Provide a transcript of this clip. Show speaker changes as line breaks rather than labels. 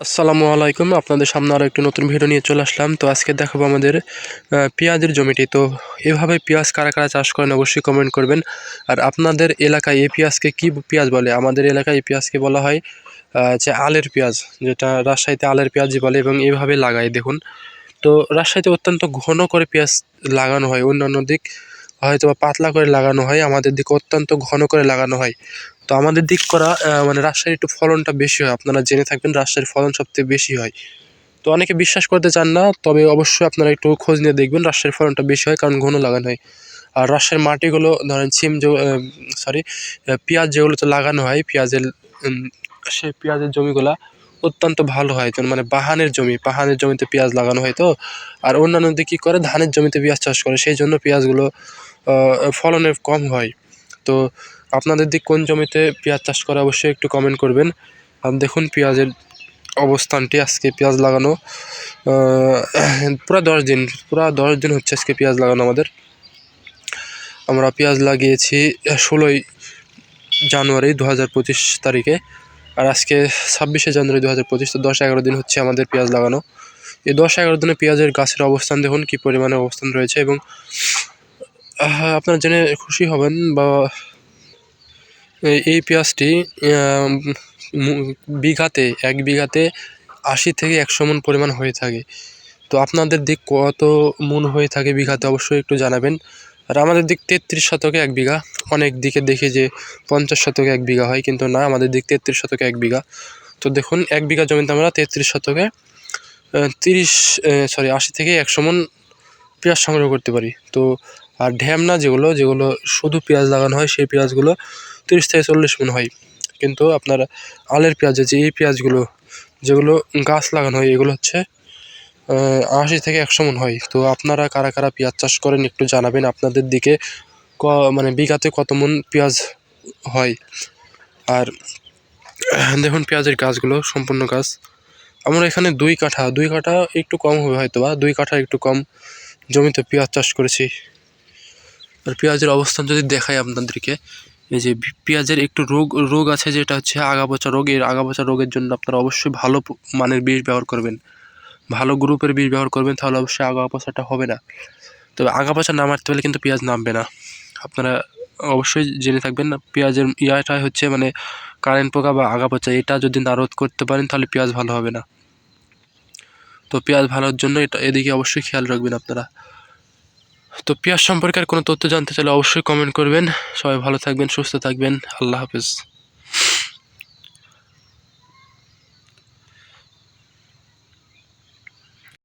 আসসালামু আলাইকুম। আপনাদের সামনে আরও একটি নতুন ভিডিও নিয়ে চলে আসলাম। তো আজকে দেখাবো আমাদের পেঁয়াজের জমিটি। তো এভাবে পেঁয়াজ কারা কারা চাষ করেন অবশ্যই কমেন্ট করবেন। আর আপনাদের এলাকায় এই পেঁয়াজকে কী পেঁয়াজ বলে? আমাদের এলাকায় এই পেঁয়াজকে বলা হয় যে আলের পেঁয়াজ, যেটা রাজশাহীতে আলের পেঁয়াজই বলে এবং এভাবে লাগায়, দেখুন। তো রাজশাহীতে অত্যন্ত ঘন করে পেঁয়াজ লাগানো হয়। অন্যান্য দিক হয়তো বা পাতলা করে লাগানো হয়, আমাদের দিকে অত্যন্ত ঘন করে লাগানো হয়। তো আমাদের দিক করা মানে রাজশাহীর একটু ফলনটা বেশি হয়। আপনারা জেনে থাকবেন রাজশাহীর ফলন সবথেকে বেশি হয়। তো অনেকে বিশ্বাস করতে চান না, তবে অবশ্যই আপনারা একটু খোঁজ নিয়ে দেখবেন রাজশাহীর ফলনটা বেশি হয়, কারণ ঘন লাগানো হয়। আর রাজশাহীর মাটিগুলো, ধরেন সিম যে সরি পেঁয়াজ যেগুলো তো লাগানো হয়, পেঁয়াজের সেই পেঁয়াজের জমিগুলা অত্যন্ত ভালো হয়। মানে বাহানের জমি, বাহানের জমিতে পেঁয়াজ লাগানো হয় তো। আর অন্যান্য দিকে কী করে? ধানের জমিতে পেঁয়াজ চাষ করে, সেই জন্য পেঁয়াজগুলো ফলনের কম হয়। তো আপনাদের দিক কোন জমিতে পেঁয়াজ চাষ করা, অবশ্যই একটু কমেন্ট করবেন। দেখুন পেঁয়াজের অবস্থানটি, আজকে পেঁয়াজ লাগানো পুরা দশ দিন, পুরা দশ দিন হচ্ছে আজকে পেঁয়াজ লাগানো আমাদের। আমরা পেঁয়াজ লাগিয়েছি ষোলোই জানুয়ারি দু পঁচিশ তারিখে, আর আজকে ছাব্বিশে জানুয়ারি দু হাজার পঁচিশ, তো দশ এগারো দিন হচ্ছে আমাদের পেঁয়াজ লাগানো। এই দশ এগারো দিনে পেঁয়াজের গাছের অবস্থান দেখুন, কী পরিমাণে অবস্থান রয়েছে এবং আপনারা জেনে খুশি হবেন বা এই- পেঁয়াজটি বিঘাতে, এক বিঘাতে আশি থেকে একশো মন পরিমাণ হয়ে থাকে। তো আপনাদের দিক কত মন হয়ে থাকে বিঘাতে অবশ্যই একটু জানাবেন। আর আমাদের দিক তেত্রিশ শতকে এক বিঘা। অনেক দিকে দেখি যে পঞ্চাশ শতকে এক বিঘা হয়, কিন্তু না, আমাদের দিক তেত্রিশ শতকে এক বিঘা। তো দেখুন, এক বিঘা জমিতে আমরা তেত্রিশ শতকে তিরিশ সরি, আশি থেকে একশো মন পেঁয়াজ সংগ্রহ করতে পারি। তো, আর ঢ্যামনা যেগুলো যেগুলো শুধু পেঁয়াজ লাগানো হয়, সেই পেঁয়াজগুলো তিরিশ থেকে চল্লিশ মন হয়। কিন্তু আপনার আলের পেঁয়াজ যে এই পেঁয়াজগুলো, যেগুলো গাছ লাগানো হয়, এগুলো হচ্ছে আশি থেকে একশো মন হয়। তো আপনারা কারা কারা পেঁয়াজ চাষ করেন একটু জানাবেন আপনাদের দিকে, ক মানে বিঘাতে কত মন পেঁয়াজ হয়। আর দেখুন পেঁয়াজের গাছগুলো, সম্পূর্ণ গাছ। আমরা এখানে দুই কাঠা দুই কাঠা একটু কম হবে হয়তো বা দুই কাঠা একটু কম জমিতে পেঁয়াজ চাষ করেছি। আর পেঁয়াজের অবস্থান যদি দেখাই আপনাদেরকে এই যে পেঁয়াজের একটু রোগ রোগ আছে যেটা হচ্ছে আগাপচা রোগ এর আগাপচা রোগের জন্য আপনারা অবশ্যই ভালো মানের বীজ ব্যবহার করবেন। ভালো গ্রুপের বীজ ব্যবহার করবেন, তাহলে অবশ্যই আগাপচাটা হবে না। তবে আগাপচা না মারতে পারলে কিন্তু পেঁয়াজ নামবে না। আপনারা অবশ্যই জেনে থাকবেন না, পেঁয়াজের ইয়াটা হচ্ছে মানে কারেন্ট পোকা বা আগাপচা, এটা যদি না রোধ করতে পারেন, তাহলে পেঁয়াজ ভালো হবে না। তো পেঁয়াজ ভালোর জন্য এটা এদিকে অবশ্যই খেয়াল রাখবেন আপনারা। তো পেঁয়াজ সম্পর্কে আর কোনো তথ্য জানতে চাইলে অবশ্যই কমেন্ট করবেন। সবাই ভালো থাকবেন, সুস্থ থাকবেন। আল্লাহ হাফেজ।